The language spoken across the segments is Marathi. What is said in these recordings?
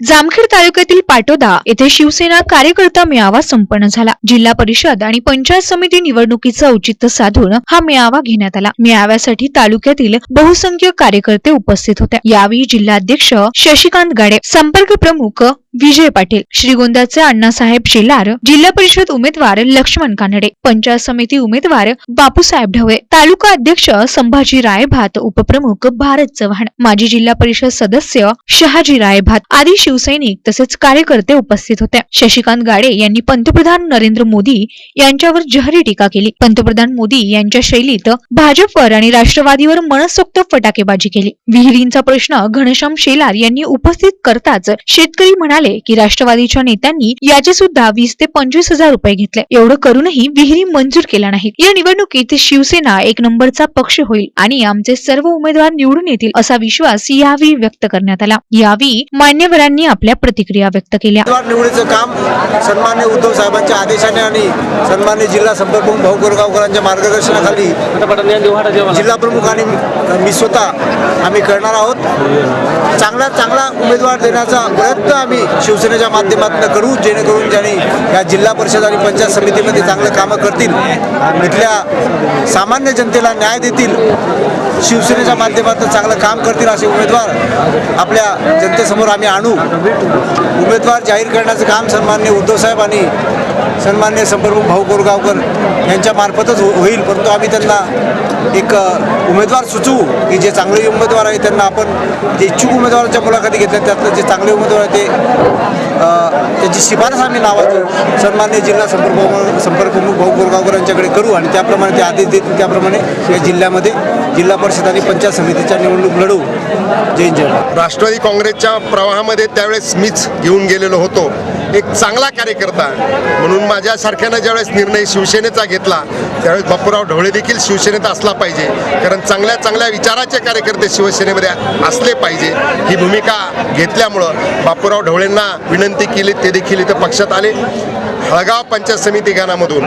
जामखेड तालुक्यातील पाटोदा येथे शिवसेना कार्यकर्ता मेळावा संपन्न झाला. जिल्हा परिषद आणि पंचायत समिती निवडणुकीचं औचित्य साधून हा मेळावा घेण्यात आला. मेळाव्यासाठी तालुक्यातील बहुसंख्य कार्यकर्ते उपस्थित होते. यावेळी जिल्हाध्यक्ष शशिकांत गाडे संपर्क प्रमुख विजय पाटील श्रीगोंद्याचे अण्णासाहेब शेलार जिल्हा परिषद उमेदवार लक्ष्मण कानडे पंचायत समिती उमेदवार बापूसाहेब ढवळे तालुका अध्यक्ष संभाजी रायभात उपप्रमुख भारत चव्हाण माजी जिल्हा परिषद सदस्य शहाजी रायभात आदी शिवसैनिक तसेच कार्यकर्ते उपस्थित होते. शशिकांत गाडे यांनी पंतप्रधान नरेंद्र मोदी यांच्यावर जहरी टीका केली. पंतप्रधान मोदी यांच्या शैलीत भाजपवर आणि राष्ट्रवादीवर मनसोक्त फटाकेबाजी केली. विहिरींचा प्रश्न घनश्याम शेलार यांनी उपस्थित करताच शेतकरी म्हणाले की राष्ट्रवादीच्या नेत्यांनी याचे सुद्धा वीस ते पंचवीस हजार रुपये घेतले. एवढं करूनही विहिरी मंजूर केल्या नाहीत या निवडणुकीत शिवसेना एक नंबरचा पक्ष होईल आणि आमचे सर्व उमेदवार निवडून येतील असा विश्वास यावेळी व्यक्त करण्यात आला. यावेळी मान्यवरांनी आपल्या प्रतिक्रिया व्यक्त केल्या. निवडीचं काम सन्मान्य उद्धव साहेबांच्या आदेशाने आणि सन्मान्य जिल्हा संपर्क भाऊ गोरगावकरांच्या मार्गदर्शनाखाली जिल्हा प्रमुख आणि मी स्वतः आम्ही करणार आहोत. चांगला चांगला उमेदवार देण्याचा प्रयत्न आम्ही शिवसेनेच्या माध्यमातून करू जेणेकरून ज्यांनी या जिल्हा परिषद आणि पंचायत समितीमध्ये चांगलं कामं करतील इथल्या सामान्य जनतेला न्याय देतील शिवसेनेच्या माध्यमातून चांगलं काम करतील असे उमेदवार आपल्या जनतेसमोर आम्ही आणू. उमेदवार जाहीर करण्याचं काम सन्मान्य उद्धवसाहेब आणि सन्मान्य संप्रमुख भाऊ कोरगावकर यांच्या मार्फतच हो- होईल परंतु आम्ही त्यांना एक उमेदवार सुचवू की जे चांगले उमेदवार आहे त्यांना आपण जे इच्छुक उमेदवारांच्या मुलाखती घेतल्या त्यातलं जे चांगले उमेदवार आहे ते त्यांची त्याची शिफारस आम्ही नावाचं सन्मान्य जिल्हा संपर्क संपर्कप्रमुख भाऊ कोरगावकर यांच्याकडे करू आणि त्याप्रमाणे ते आदेश देतील. त्याप्रमाणे या जिल्ह्यामध्ये जिल्हा परिषद आणि पंचायत समितीच्या निवडणूक लढवू. जय जय राष्ट्रवादी काँग्रेसच्या प्रवाहामध्ये त्यावेळेस मीच घेऊन गेलेलो होतो. एक चांगला कार्यकर्ता म्हणून माझ्यासारख्यानं ज्यावेळेस निर्णय शिवसेनेचा घेतला त्यावेळेस बापूराव ढवळे देखील शिवसेनेत असला पाहिजे. कारण चांगल्या चांगल्या विचाराचे कार्यकर्ते शिवसेनेमध्ये असले पाहिजे. ही भूमिका घेतल्यामुळं बापूराव ढवळेंना विनंती केली ते देखील इथं पक्षात आले. हळगाव पंचायत समिती गणामधून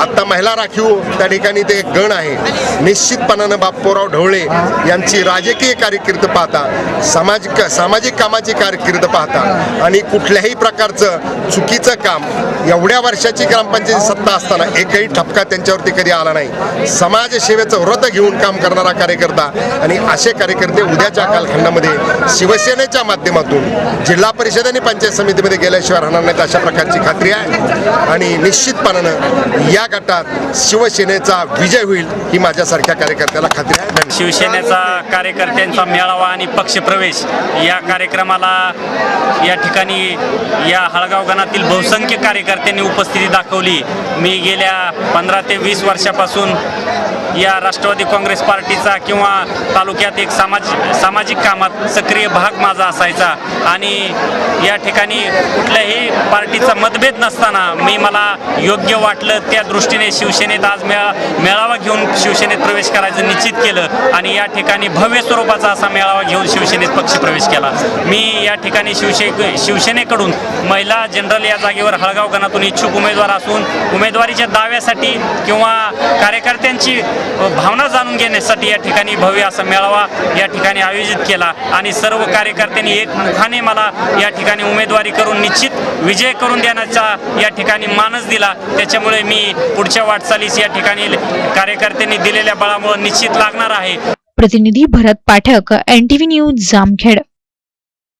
आत्ता महिला राखीव त्या ठिकाणी ते एक गण आहे. निश्चितपणानं बाप्पोराव ढवळे यांची राजकीय कारकीर्द पाहता सामाजिक सामाजिक कामाची कारकीर्द पाहता आणि कुठल्याही प्रकारचं चुकीचं काम एवढ्या वर्षाची ग्रामपंचायत सत्ता असताना एकही ठपका त्यांच्यावरती कधी आला नाही. समाजसेवेचं व्रत घेऊन काम करणारा कार्यकर्ता आणि असे कार्यकर्ते उद्याच्या कालखंडामध्ये शिवसेनेच्या माध्यमातून जिल्हा परिषद आणि पंचायत समितीमध्ये गेल्याशिवाय राहणार नाहीत अशा प्रकारची खात्री आहे. आणि निश्चितपणानं या गटात शिवसेनेचा विजय होईल ही माझ्यासारख्या कार्यकर्त्याला खात्री आहे. शिवसेनेचा कार्यकर्त्यांचा मेळावा आणि पक्षप्रवेश या कार्यक्रमाला या ठिकाणी या हळगाव गणातील बहुसंख्य कार्यकर्त्यांनी उपस्थिती दाखवली. मी गेल्या पंधरा ते वीस वर्षापासून या राष्ट्रवादी काँग्रेस पार्टीचा किंवा तालुक्यात एक समाज सामाजिक कामात सक्रिय भाग माझा असायचा. आणि या ठिकाणी कुठल्याही पार्टीचा मतभेद नसताना मी मला योग्य वाटलं त्या दृष्टीने शिवसेनेत आज मेळा मेळावा घेऊन शिवसेनेत प्रवेश करायचं निश्चित केलं. आणि या ठिकाणी भव्य स्वरूपाचा असा मेळावा घेऊन शिवसेनेत पक्षप्रवेश केला. मी या ठिकाणी शिवसे शिवसेनेकडून महिला जनरल या जागेवर हळगाव गणातून इच्छुक उमेदवार असून उमेदवारीच्या दाव्यासाठी किंवा कार्यकर्त्यांची भावना जाणून घेण्यासाठी या ठिकाणी भव्य असा मेळावा या ठिकाणी आयोजित केला. आणि सर्व कार्यकर्त्यांनी एक मुखाने मला या ठिकाणी उमेदवारी करून निश्चित विजय करून देण्याचा या ठिकाणी मानस दिला. त्याच्यामुळे मी पुढच्या वाटचालीस या ठिकाणी कार्यकर्त्यांनी दिलेल्या बळामुळे निश्चित लागणार आहे. प्रतिनिधी भरत पाठक एनटीव्ही न्यूज जामखेड.